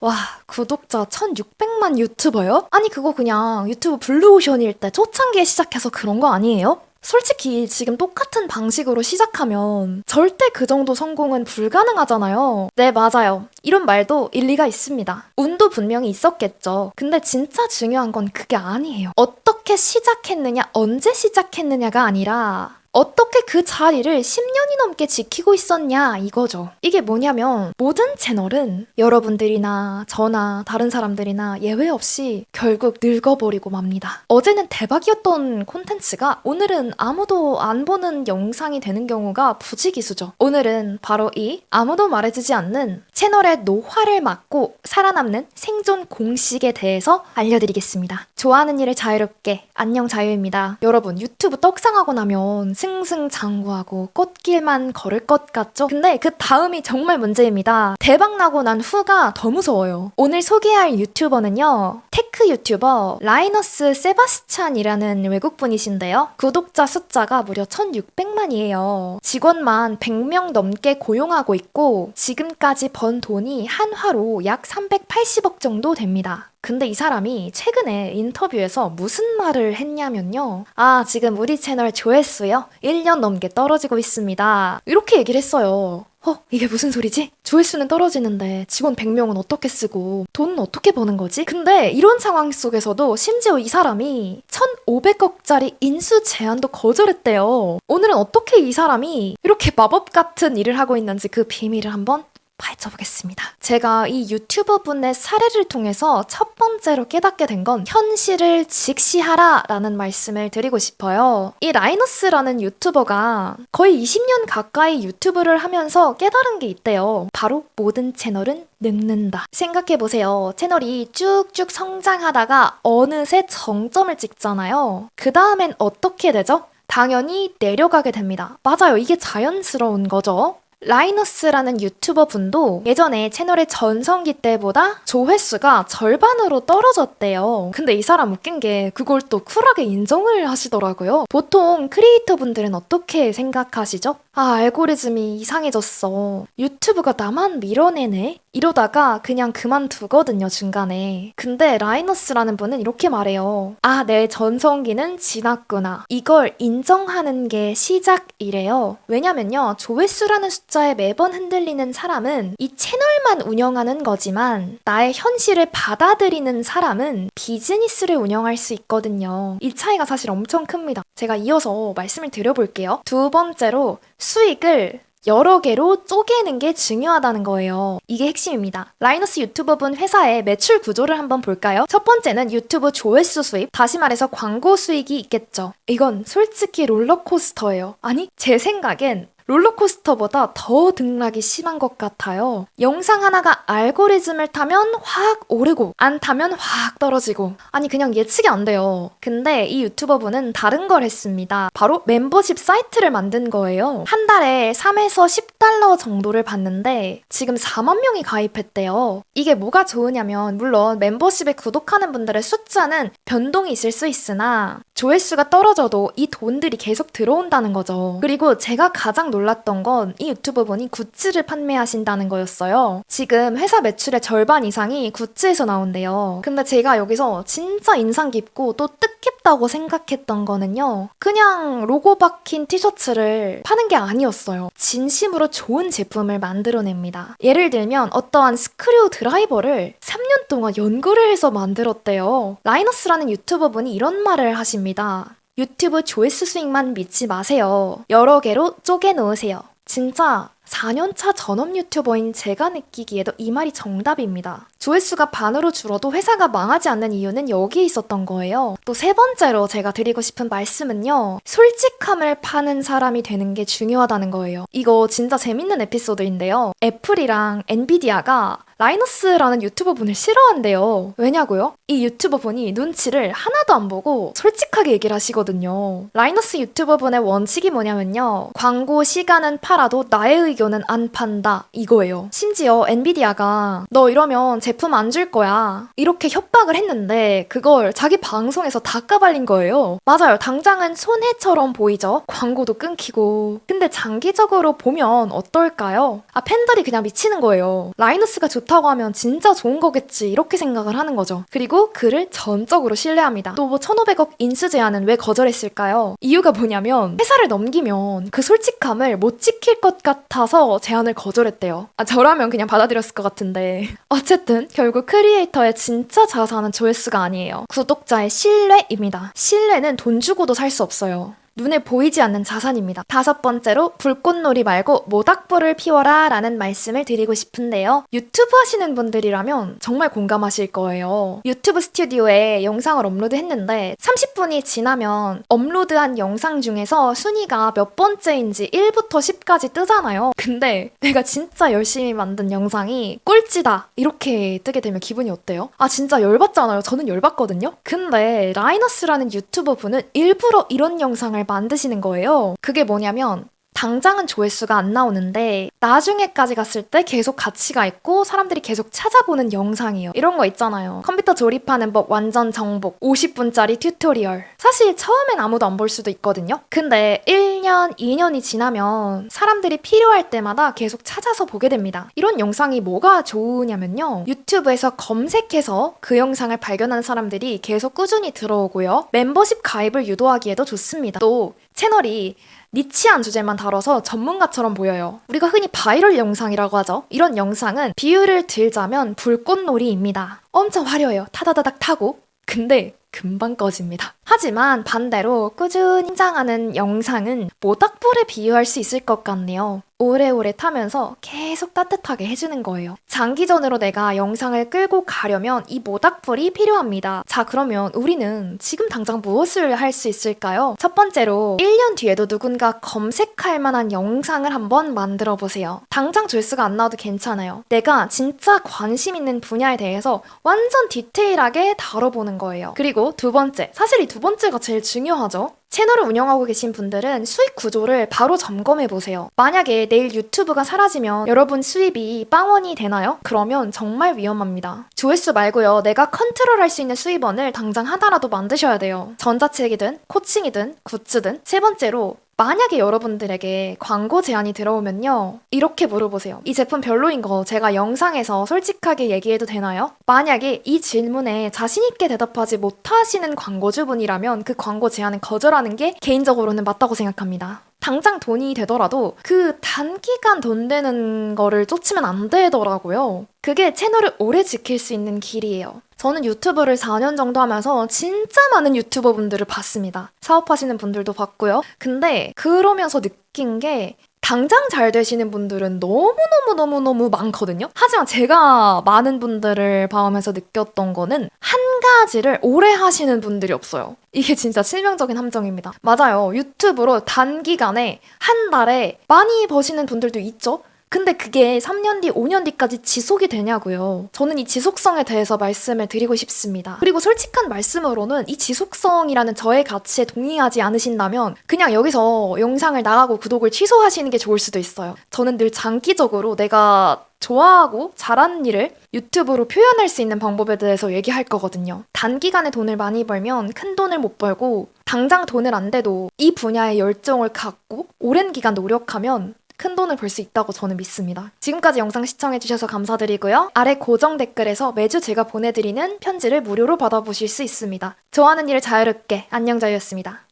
와, 구독자 1600만 유튜버요? 아니, 그거 그냥 유튜브 블루오션일 때 초창기에 시작해서 그런 거 아니에요? 솔직히 지금 똑같은 방식으로 시작하면 절대 그 정도 성공은 불가능하잖아요. 네, 맞아요. 이런 말도 일리가 있습니다. 운도 분명히 있었겠죠. 근데 진짜 중요한 건 그게 아니에요. 어떻게 시작했느냐, 언제 시작했느냐가 아니라 어떻게 그 자리를 10년이 넘게 지키고 있었냐 이거죠. 이게 뭐냐면 모든 채널은 여러분들이나 저나 다른 사람들이나 예외 없이 결국 늙어버리고 맙니다. 어제는 대박이었던 콘텐츠가 오늘은 아무도 안 보는 영상이 되는 경우가 부지기수죠. 오늘은 바로 이 아무도 말해주지 않는 채널의 노화를 막고 살아남는 생존 공식에 대해서 알려드리겠습니다. 좋아하는 일을 자유롭게 안녕 자유입니다. 여러분 유튜브 떡상하고 나면 승승장구하고 꽃길만 걸을 것 같죠? 근데 그 다음이 정말 문제입니다. 대박 나고 난 후가 더 무서워요. 오늘 소개할 유튜버는요. 테크 유튜버 라이너스 세바스찬이라는 외국분이신데요. 구독자 숫자가 무려 1600만이에요. 직원만 100명 넘게 고용하고 있고 지금까지 번 돈이 한화로 약 380억 정도 됩니다. 근데 이 사람이 최근에 인터뷰에서 무슨 말을 했냐면요. 아, 지금 우리 채널 조회수요? 1년 넘게 떨어지고 있습니다. 이렇게 얘기를 했어요. 어, 이게 무슨 소리지? 조회수는 떨어지는데 직원 100명은 어떻게 쓰고 돈은 어떻게 버는 거지? 근데 이런 상황 속에서도 심지어 이 사람이 1,500억짜리 인수 제안도 거절했대요. 오늘은 어떻게 이 사람이 이렇게 마법 같은 일을 하고 있는지 그 비밀을 한번 파헤쳐보겠습니다. 제가 이 유튜버 분의 사례를 통해서 첫 번째로 깨닫게 된 건 현실을 직시하라 라는 말씀을 드리고 싶어요. 이 라이너스라는 유튜버가 거의 20년 가까이 유튜브를 하면서 깨달은 게 있대요. 바로 모든 채널은 늙는다. 생각해보세요. 채널이 쭉쭉 성장하다가 어느새 정점을 찍잖아요. 그 다음엔 어떻게 되죠? 당연히 내려가게 됩니다. 맞아요. 이게 자연스러운 거죠. 라이너스라는 유튜버 분도 예전에 채널의 전성기 때보다 조회수가 절반으로 떨어졌대요. 근데 이 사람 웃긴 게 그걸 또 쿨하게 인정을 하시더라고요. 보통 크리에이터 분들은 어떻게 생각하시죠? 아, 알고리즘이 이상해졌어. 유튜브가 나만 밀어내네? 이러다가 그냥 그만두거든요, 중간에. 근데 라이너스라는 분은 이렇게 말해요. 아, 내 전성기는 지났구나. 이걸 인정하는 게 시작이래요. 왜냐면요, 조회수라는 숫자에 매번 흔들리는 사람은 이 채널만 운영하는 거지만 나의 현실을 받아들이는 사람은 비즈니스를 운영할 수 있거든요. 이 차이가 사실 엄청 큽니다. 제가 이어서 말씀을 드려볼게요. 두 번째로 수익을 여러 개로 쪼개는 게 중요하다는 거예요. 이게 핵심입니다. 라이너스 유튜버분 회사의 매출 구조를 한번 볼까요? 첫 번째는 유튜브 조회수 수입, 다시 말해서 광고 수익이 있겠죠. 이건 솔직히 롤러코스터예요. 아니, 제 생각엔 롤러코스터보다 더 등락이 심한 것 같아요. 영상 하나가 알고리즘을 타면 확 오르고 안 타면 확 떨어지고 아니 그냥 예측이 안 돼요. 근데 이 유튜버분은 다른 걸 했습니다. 바로 멤버십 사이트를 만든 거예요. 한 달에 3에서 10달러 정도를 받는데 지금 4만 명이 가입했대요. 이게 뭐가 좋으냐면 물론 멤버십에 구독하는 분들의 숫자는 변동이 있을 수 있으나 조회수가 떨어져도 이 돈들이 계속 들어온다는 거죠. 그리고 제가 가장 놀랐던 건 이 유튜버 분이 굿즈를 판매하신다는 거였어요. 지금 회사 매출의 절반 이상이 굿즈에서 나온대요. 근데 제가 여기서 진짜 인상 깊고 또 뜻깊다고 생각했던 거는요. 그냥 로고 박힌 티셔츠를 파는 게 아니었어요. 진심으로 좋은 제품을 만들어냅니다. 예를 들면 어떠한 스크류 드라이버를 3년 동안 연구를 해서 만들었대요. 라이너스라는 유튜버 분이 이런 말을 하십니다. 유튜브 조회수 수익만 믿지 마세요. 여러 개로 쪼개 놓으세요. 진짜 4년차 전업 유튜버인 제가 느끼기에도 이 말이 정답입니다. 조회수가 반으로 줄어도 회사가 망하지 않는 이유는 여기에 있었던 거예요. 또 세 번째로 제가 드리고 싶은 말씀은요. 솔직함을 파는 사람이 되는 게 중요하다는 거예요. 이거 진짜 재밌는 에피소드인데요. 애플이랑 엔비디아가 라이너스라는 유튜버 분을 싫어한대요. 왜냐고요? 이 유튜버 분이 눈치를 하나도 안 보고 솔직하게 얘기를 하시거든요. 라이너스 유튜버 분의 원칙이 뭐냐면요. 광고 시간은 팔아도 나의 의견 이거는 안 판다 이거예요. 심지어 엔비디아가 너 이러면 제품 안 줄 거야 이렇게 협박을 했는데 그걸 자기 방송에서 다 까발린 거예요. 맞아요. 당장은 손해처럼 보이죠. 광고도 끊기고. 근데 장기적으로 보면 어떨까요? 아 팬들이 그냥 미치는 거예요. 라이너스가 좋다고 하면 진짜 좋은 거겠지 이렇게 생각을 하는 거죠. 그리고 그를 전적으로 신뢰합니다. 또 뭐 1,500억 인수 제안은 왜 거절했을까요? 이유가 뭐냐면 회사를 넘기면 그 솔직함을 못 지킬 것 같아서 제안을 거절했대요. 아 저라면 그냥 받아들였을 것 같은데 어쨌든 결국 크리에이터의 진짜 자산은 조회수가 아니에요. 구독자의 신뢰입니다. 신뢰는 돈 주고도 살 수 없어요. 눈에 보이지 않는 자산입니다. 다섯 번째로 불꽃놀이 말고 모닥불을 피워라 라는 말씀을 드리고 싶은데요. 유튜브 하시는 분들이라면 정말 공감하실 거예요. 유튜브 스튜디오에 영상을 업로드 했는데 30분이 지나면 업로드한 영상 중에서 순위가 몇 번째인지 1부터 10까지 뜨잖아요. 근데 내가 진짜 열심히 만든 영상이 꼴찌다 이렇게 뜨게 되면 기분이 어때요? 아 진짜 열받잖아요. 저는 열받거든요. 근데 라이너스라는 유튜버 분은 일부러 이런 영상을 만드시는 거예요. 그게 뭐냐면 당장은 조회수가 안 나오는데 나중에까지 갔을 때 계속 가치가 있고 사람들이 계속 찾아보는 영상이에요. 이런 거 있잖아요. 컴퓨터 조립하는 법 완전 정복 50분짜리 튜토리얼. 사실 처음엔 아무도 안 볼 수도 있거든요. 근데 1년, 2년이 지나면 사람들이 필요할 때마다 계속 찾아서 보게 됩니다. 이런 영상이 뭐가 좋으냐면요. 유튜브에서 검색해서 그 영상을 발견하는 사람들이 계속 꾸준히 들어오고요. 멤버십 가입을 유도하기에도 좋습니다. 또 채널이 니치한 주제만 다뤄서 전문가처럼 보여요. 우리가 흔히 바이럴 영상이라고 하죠. 이런 영상은 비유를 들자면 불꽃놀이입니다. 엄청 화려해요. 타다다닥 타고. 근데 금방 꺼집니다. 하지만 반대로 꾸준히 성장하는 영상은 모닥불에 비유할 수 있을 것 같네요. 오래오래 타면서 계속 따뜻하게 해주는 거예요. 장기전으로 내가 영상을 끌고 가려면 이 모닥불이 필요합니다. 자, 그러면 우리는 지금 당장 무엇을 할 수 있을까요? 첫 번째로 1년 뒤에도 누군가 검색할 만한 영상을 한번 만들어 보세요. 당장 조회수가 안 나와도 괜찮아요. 내가 진짜 관심 있는 분야에 대해서 완전 디테일하게 다뤄보는 거예요. 그리고 두 번째, 사실 이 두 번째가 제일 중요하죠. 채널을 운영하고 계신 분들은 수익 구조를 바로 점검해 보세요. 만약에 내일 유튜브가 사라지면 여러분 수입이 빵원이 되나요? 그러면 정말 위험합니다. 조회수 말고요. 내가 컨트롤할 수 있는 수입원을 당장 하나라도 만드셔야 돼요. 전자책이든 코칭이든 굿즈든 세 번째로 만약에 여러분들에게 광고 제안이 들어오면요. 이렇게 물어보세요. 이 제품 별로인 거 제가 영상에서 솔직하게 얘기해도 되나요? 만약에 이 질문에 자신있게 대답하지 못하시는 광고주분이라면 그 광고 제안은 거절하는 게 개인적으로는 맞다고 생각합니다. 당장 돈이 되더라도 그 단기간 돈 되는 거를 쫓으면 안 되더라고요. 그게 채널을 오래 지킬 수 있는 길이에요. 저는 유튜브를 4년 정도 하면서 진짜 많은 유튜버 분들을 봤습니다. 사업하시는 분들도 봤고요. 근데 그러면서 느낀 게 당장 잘 되시는 분들은 너무너무너무너무 많거든요. 하지만 제가 많은 분들을 봐오면서 느꼈던 거는 한 가지를 오래 하시는 분들이 없어요. 이게 진짜 치명적인 함정입니다. 맞아요. 유튜브로 단기간에 한 달에 많이 버시는 분들도 있죠. 근데 그게 3년 뒤, 5년 뒤까지 지속이 되냐고요. 저는 이 지속성에 대해서 말씀을 드리고 싶습니다. 그리고 솔직한 말씀으로는 이 지속성이라는 저의 가치에 동의하지 않으신다면 그냥 여기서 영상을 나가고 구독을 취소하시는 게 좋을 수도 있어요. 저는 늘 장기적으로 내가 좋아하고 잘하는 일을 유튜브로 표현할 수 있는 방법에 대해서 얘기할 거거든요. 단기간에 돈을 많이 벌면 큰 돈을 못 벌고 당장 돈을 안 돼도 이 분야에 열정을 갖고 오랜 기간 노력하면 큰 돈을 벌 수 있다고 저는 믿습니다. 지금까지 영상 시청해주셔서 감사드리고요. 아래 고정 댓글에서 매주 제가 보내드리는 편지를 무료로 받아보실 수 있습니다. 좋아하는 일을 자유롭게 안녕자유였습니다.